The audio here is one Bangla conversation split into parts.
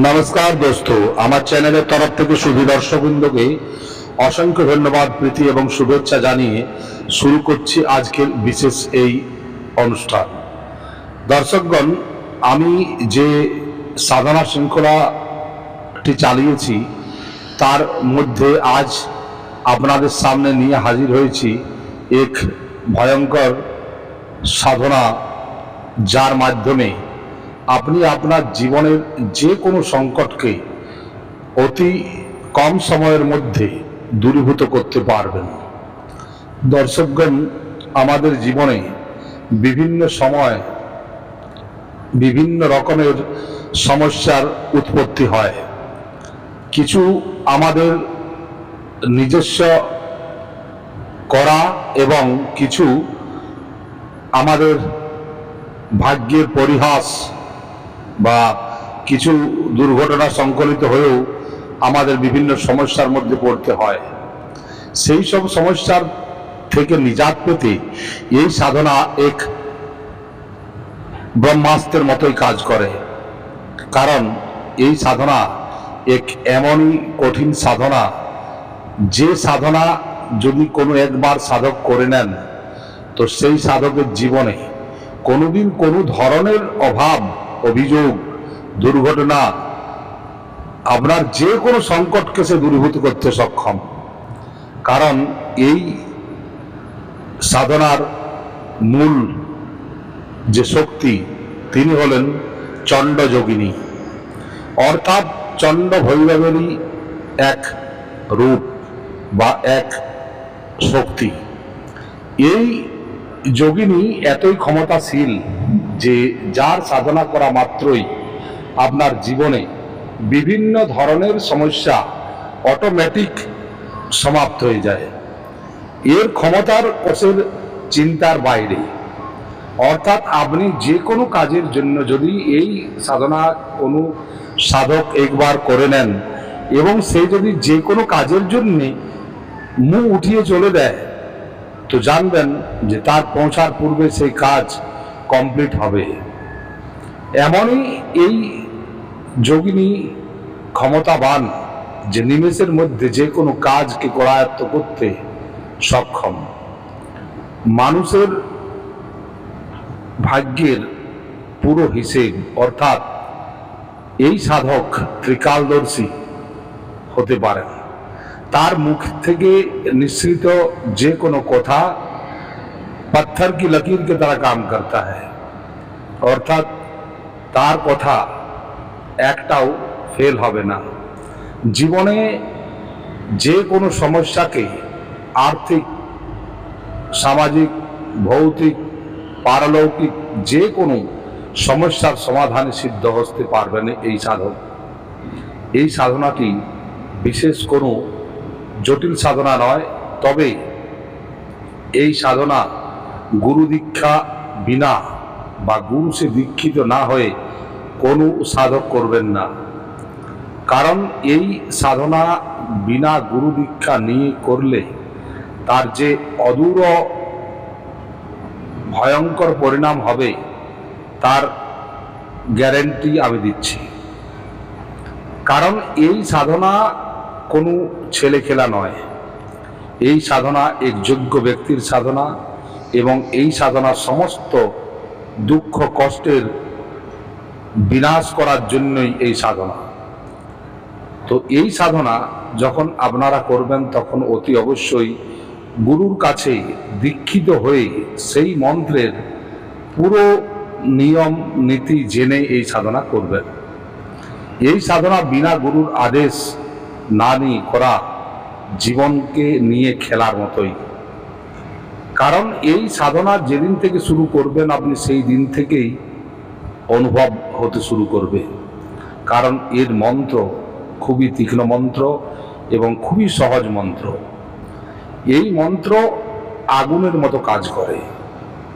নমস্কার দোস্ত, আমার চ্যানেলের তরফ থেকে শুধু দর্শকবৃন্দকে অসংখ্য ধন্যবাদ, প্রীতি এবং শুভেচ্ছা জানিয়ে শুরু করছি আজকের বিশেষ এই অনুষ্ঠান। দর্শকগণ, আমি যে সাধনা শৃঙ্খলাটি চালিয়েছি, তার মধ্যে আজ আপনাদের সামনে নিয়ে হাজির হয়েছি এক ভয়ঙ্কর সাধনা, যার মাধ্যমে আপনি আপনার জীবনের যে কোনো সংকটকে অতি কম সময়ের মধ্যে দূরীভূত করতে পারবেন। দর্শকগণ, আমাদের জীবনে বিভিন্ন সময় বিভিন্ন রকমের সমস্যার উৎপত্তি হয়। কিছু আমাদের নিজস্ব করা এবং কিছু আমাদের ভাগ্যের পরিহাস বা কিছু দুর্ঘটনা সংকলিত হয়েও আমাদের বিভিন্ন সমস্যার মধ্যে পড়তে হয়। সেই সব সমস্যার থেকে নিজাত পেতে এই সাধনা এক ব্রহ্মাস্ত্রের মতোই কাজ করে। কারণ এই সাধনা এক এমনই কঠিন সাধনা, যে সাধনা যদি কোনো একবার সাধক করে নেন, তো সেই সাধকের জীবনে কোনোদিন কোনো ধরনের অভাব অভিযোগ, দুর্ঘটনা, আপনার যে কোনো সংকটকে সে দূরীভূত করতে সক্ষম। কারণ এই সাধনার মূল যে শক্তি, তিনি হলেন চণ্ড যোগিনী। অর্থাৎ চণ্ড ভৈরবেরই এক রূপ বা এক শক্তি। এই যোগিনী এতই ক্ষমতাশীল যে যার সাধনা করা মাত্রই আপনার জীবনে বিভিন্ন ধরনের সমস্যা অটোমেটিক সমাপ্ত হয়ে যায়। এর ক্ষমতার কোষের চিন্তার বাইরে। অর্থাৎ আপনি যে কোনো কাজের জন্য যদি এই সাধনা কোনো সাধক একবার করে নেন এবং সে যদি যে কোনো কাজের জন্যে মুখ উঠিয়ে চলে দেয়, তো জানবেন যে তার পৌঁছার পূর্বে সেই কাজ কমপ্লিট হবে। এমনই এই যোগিনী ক্ষমতাবান, যে নিমেষের মধ্যে যে কোনো কাজকে করায়ত্ত করতে সক্ষম। মানুষের ভাগ্যের পুরো হিসেব, অর্থাৎ এই সাধক ত্রিকালদর্শী হতে পারেন। তার মুখ থেকে নিঃসৃত যে কোনো কথা पत्थर की लकीर की तरह काम करता है অর্থাৎ তার কথা একটাও ফেল হবে না জীবনে যে কোনো সমস্যাকে আর্থিক সামাজিক ভৌতিক পারলৌকিক যে কোনো সমস্যার সমাধানে সিদ্ধ হতে পারবেন এই সাধক এই সাধনাটি বিশেষ কোনো জটিল সাধনা নয় তবে এই সাধনা গুরু দীক্ষা বিনা বা গুরু সে দীক্ষিত না হয়ে কোনো সাধক করবেন না। কারণ এই সাধনা বিনা গুরু দীক্ষা নিয়ে করলে তার যে অদূর ভয়ঙ্কর পরিণাম হবে, তার গ্যারেন্টি আমি দিচ্ছি। কারণ এই সাধনা কোনো ছেলে খেলা নয়। এই সাধনা এক যোগ্য ব্যক্তির সাধনা। এবং এই সাধনা সমস্ত দুঃখ, কষ্টের বিনাশ করার জন্যই এই সাধনা। তো এই সাধনা যখন আপনারা করবেন, তখন অতি অবশ্যই গুরুর কাছে দীক্ষিত হয়ে সেই মন্ত্রের পুরো নিয়ম, নীতি জেনে এই সাধনা করবেন। এই সাধনা বিনা গুরুর আদেশ না নিয়ে করা জীবনকে নিয়ে খেলার মতোই। কারণ এই সাধনা যেদিন থেকে শুরু করবেন, আপনি সেই দিন থেকেই অনুভব হতে শুরু করবে। কারণ এর মন্ত্র খুবই তীক্ষ্ণ মন্ত্র এবং খুবই সহজ মন্ত্র। এই মন্ত্র আগুনের মতো কাজ করে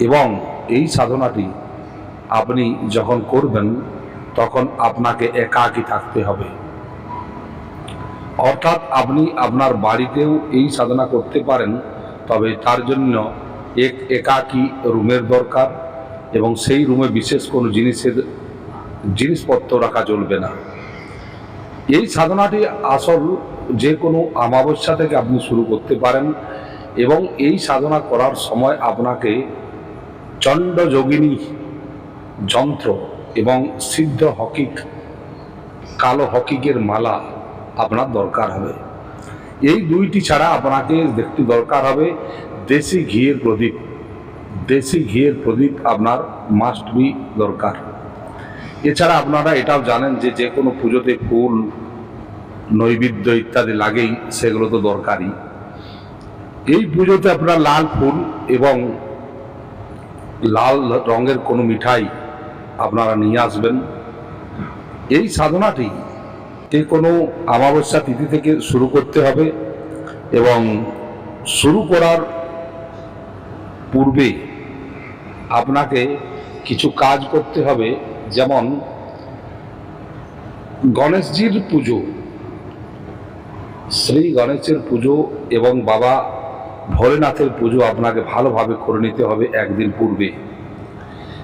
এবং এই সাধনাটি আপনি যখন করবেন, তখন আপনাকে একাকী থাকতে হবে। অর্থাৎ আপনি আপনার বাড়িতেও এই সাধনা করতে পারেন তবে তার জন্য এক একাকী রুমের দরকার এবং সেই রুমে বিশেষ কোনো জিনিসের জিনিসপত্র রাখা চলবে না। এই সাধনাটি আসল যে কোনো অমাবস্যা থেকে আপনি শুরু করতে পারেন এবং এই সাধনা করার সময় আপনাকে চণ্ড যোগিনী যন্ত্র এবং সিদ্ধ হকিক, কালো হকিকের মালা আপনার দরকার হবে। এই দুইটি ছাড়া আপনাকে দেখতে দরকার হবে দেশি ঘিয়ের প্রদীপ। দেশি ঘিয়ের প্রদীপ আপনার মাস্ট বি দরকার। এছাড়া আপনারা এটাও জানেন যে যে কোনো পুজোতে ফুল, নৈবেদ্য ইত্যাদি লাগেই সেগুলো তো দরকারই। এই পুজোতে আপনার লাল ফুল এবং লাল রঙের কোনো মিঠাই আপনারা নিয়ে আসবেন। এই সাধনাটি যে কোনো অমাবস্যা তিথি থেকে শুরু করতে হবে এবং শুরু করার পূর্বে আপনাকে কিছু কাজ করতে হবে, যেমন গণেশজির পুজো, শ্রী গণেশের পুজো এবং বাবা ভোলেনাথের পুজো আপনাকে ভালোভাবে করে নিতে হবে একদিন পূর্বে।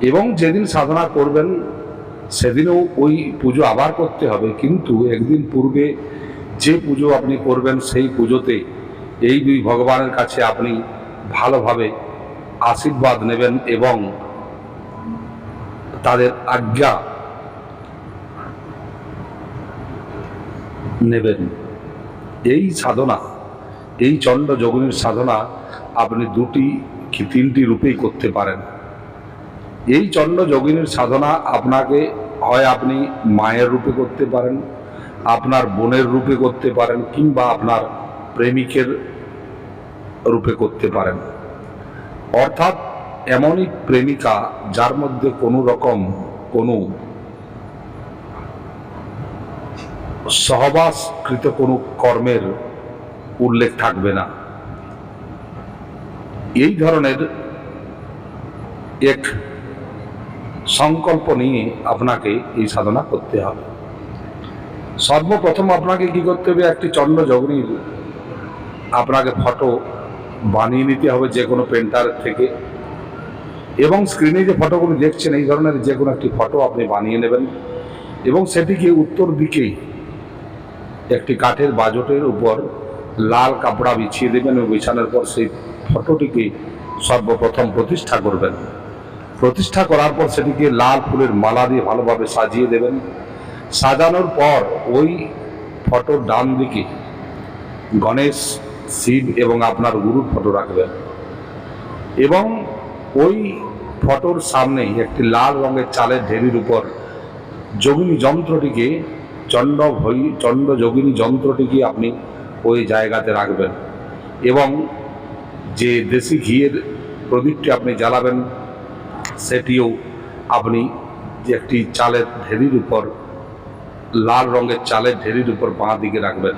এবং যেদিন সাধনা করবেন সেদিনও ওই পুজো আবার করতে হবে, কিন্তু একদিন পূর্বে যে পুজো আপনি করবেন সেই পুজোতে এই দুই ভগবানের কাছে আপনি ভালোভাবে আশীর্বাদ নেবেন এবং তাদের আজ্ঞা নেবেন। এই সাধনা, এই চণ্ড যোগিনীর সাধনা আপনি দুটি কি তিনটি রূপেই করতে পারেন। এই চণ্ড যোগিনীর সাধনা আপনাকে হয় আপনি মায়ের রূপে করতে পারেন, আপনার বোনের রূপে করতে পারেন, কিংবা আপনার প্রেমিকের রূপে করতে পারেন। অর্থাৎ এমনই প্রেমিকা যার মধ্যে কোনো রকম কোনো সহবাসকৃত কোনো কর্মের উল্লেখ থাকবে না। এই ধরনের এক সংকল্প নিয়ে আপনাকে এই সাধনা করতে হবে। সর্বপ্রথম আপনাকে কি করতে হবে? একটি চন্দ্র জগনীর আপনাকে ফটো বানিয়ে নিতে হবে যে কোনো পেন্টার থেকে। এবং স্ক্রিনে যে ফটোগুলো দেখছেন, এই ধরনের যে কোনো একটি ফটো আপনি বানিয়ে নেবেন। এবং সেটিকে উত্তর দিকেই একটি কাঠের বাজটের উপর লাল কাপড়া বিছিয়ে দেবেন এবং বিছানোর পর সেই ফটোটিকে সর্বপ্রথম প্রতিষ্ঠা করবেন। প্রতিষ্ঠা করার পর সেটিকে লাল ফুলের মালা দিয়ে ভালোভাবে সাজিয়ে দেবেন। সাজানোর পর ওই ফটোর ডান দিকে গণেশ, শিব এবং আপনার গুরুর ফটো রাখবেন। এবং ওই ফটোর সামনেই একটি লাল রঙের চালের ঢেরির উপর যোগিনী যন্ত্রটিকে চণ্ড ভৈ চণ্ড যোগিনী যন্ত্রটিকে আপনি ওই জায়গাতে রাখবেন। এবং যে দেশি ঘিয়ের প্রদীপটি আপনি জ্বালাবেন সেটিও আপনি একটি চালের ঢেরির উপর, লাল রঙের চালের ঢেরির উপর বাঁ দিকে রাখবেন।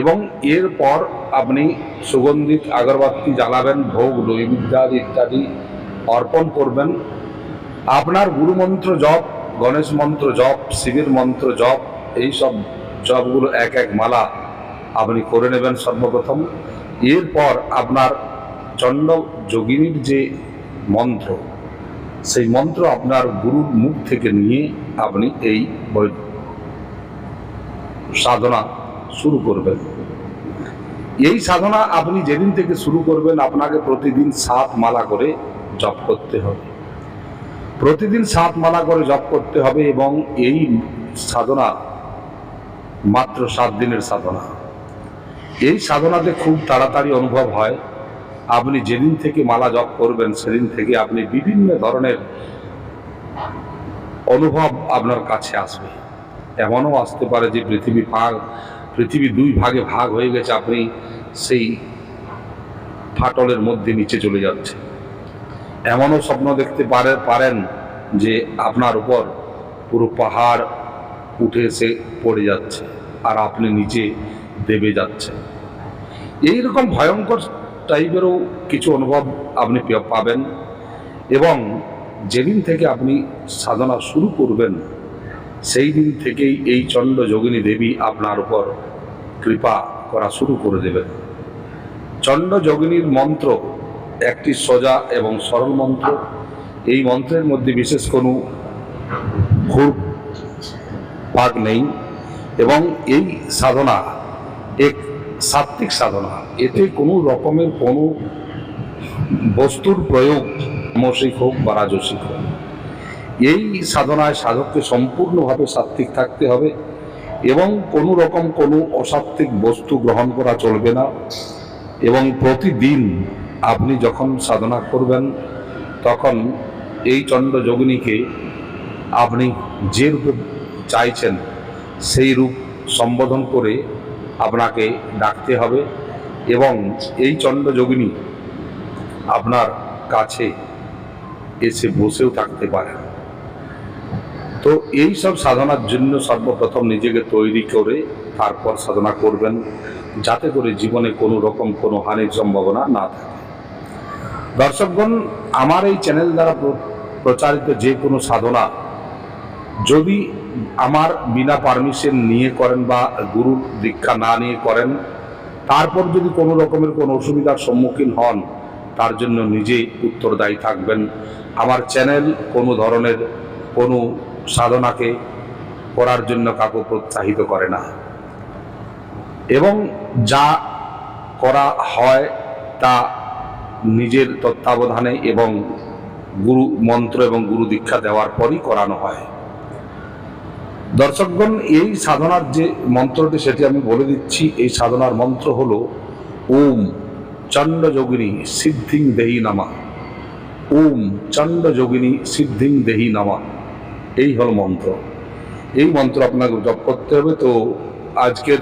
এবং এরপর আপনি সুগন্ধিত আগরবাতি জ্বালাবেন, ভোগ নৈবিদ্যাদি ইত্যাদি অর্পণ করবেন। আপনার গুরুমন্ত্র জপ, গণেশ মন্ত্র জপ, শিবের মন্ত্র জপ, এই সব জপগুলো এক এক মালা আপনি করে নেবেন সর্বপ্রথম। এরপর আপনার চণ্ড যোগিনীর যে মন্ত্র সেই মন্ত্র আপনার গুরুর মুখ থেকে নিয়ে আপনি এই সাধনা শুরু করবেন। এই সাধনা আপনি যেদিন থেকে শুরু করবেন, আপনাকে প্রতিদিন সাত মালা করে জপ করতে হবে। প্রতিদিন সাত মালা করে জপ করতে হবে এবং এই সাধনা মাত্র সাত দিনের সাধনা। এই সাধনাতে খুব তাড়াতাড়ি অনুভব হয়। আপনি যেদিন থেকে মালা জপ করবেন, সেদিন থেকে আপনি বিভিন্ন ধরনের অনুভব আপনার কাছে আসবে। এমনও আসতে পারে যে পৃথিবী ভাগ, পৃথিবী দুই ভাগে ভাগ হয়ে গেছে, আপনি সেই ফাটলের মধ্যে নিচে চলে যাচ্ছে এমনও স্বপ্ন দেখতে পারে, পারেন যে আপনার উপর পুরো পাহাড় উঠে এসে পড়ে যাচ্ছে, আর আপনি নিচে দেবে যাচ্ছেন। এইরকম ভয়ঙ্কর টাইপেরও কিছু অনুভব আপনি পাবেন এবং যেদিন থেকে আপনি সাধনা শুরু করবেন, সেই দিন থেকেই এই চণ্ড যোগিনী দেবী আপনার উপর কৃপা করা শুরু করে দেবেন। চণ্ড যোগিনীর মন্ত্র একটি সোজা এবং সরল মন্ত্র। এই মন্ত্রের মধ্যে বিশেষ কোনো ঘুর ভাগ নেই এবং এই সাধনা এক সাত্বিক সাধনা। এতে কোনো রকমের কোনো বস্তুর প্রয়োগ মসিক হোক বা রাজসিক হোক। এই সাধনায় সাধককে সম্পূর্ণভাবে সাত্বিক থাকতে হবে এবং কোনো রকম কোনো অসাত্বিক বস্তু গ্রহণ করা চলবে না এবং প্রতিদিন আপনি যখন সাধনা করবেন, তখন এই চন্দ্র যোগিনীকে আপনি যে রূপে চাইছেন, সেই রূপ সম্বোধন করে আপনাকে ডাকতে হবে এবং এই চন্দ্র যোগিনী আপনার কাছে এসে বসেও থাকতে পারে। তো এই সব সাধনার জন্য সর্বপ্রথম নিজেকে তৈরি করে তারপর সাধনা করবেন, যাতে করে জীবনে কোনো রকম কোনো হানির সম্ভাবনা না থাকে। দর্শকগণ, আমার এই চ্যানেল দ্বারা প্রচারিত যে কোনো সাধনা যদি আমার বিনা পারমিশন নিয়ে করেন বা গুরুর দীক্ষা না নিয়ে করেন, তারপর যদি কোনো রকমের কোনো অসুবিধার সম্মুখীন হন, তার জন্য নিজেই উত্তরদায়ী থাকবেন। আমার চ্যানেল কোনো ধরনের কোনো সাধনাকে করার জন্য কাউকে প্রোৎসাহিত করে না। এবং যা করা হয় তা নিজের তত্ত্বাবধানে এবং গুরু মন্ত্র এবং গুরু দীক্ষা দেওয়ার পরই করানো হয়। দর্শকগণ, এই সাধনার যে মন্ত্রটি, সেটি আমি বলে দিচ্ছি। এই সাধনার মন্ত্র হলো, ওম চণ্ড যোগিনী সিদ্ধিং দেহি নামা। ওম চণ্ড যোগিনী সিদ্ধিং দেহি নামা। এই হল মন্ত্র। এই মন্ত্র আপনাকে জপ করতে হবে। তো আজকের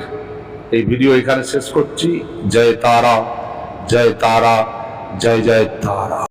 এই ভিডিও এখানে শেষ করছি। জয় তারা জয় তারা, জয় জয় তারা।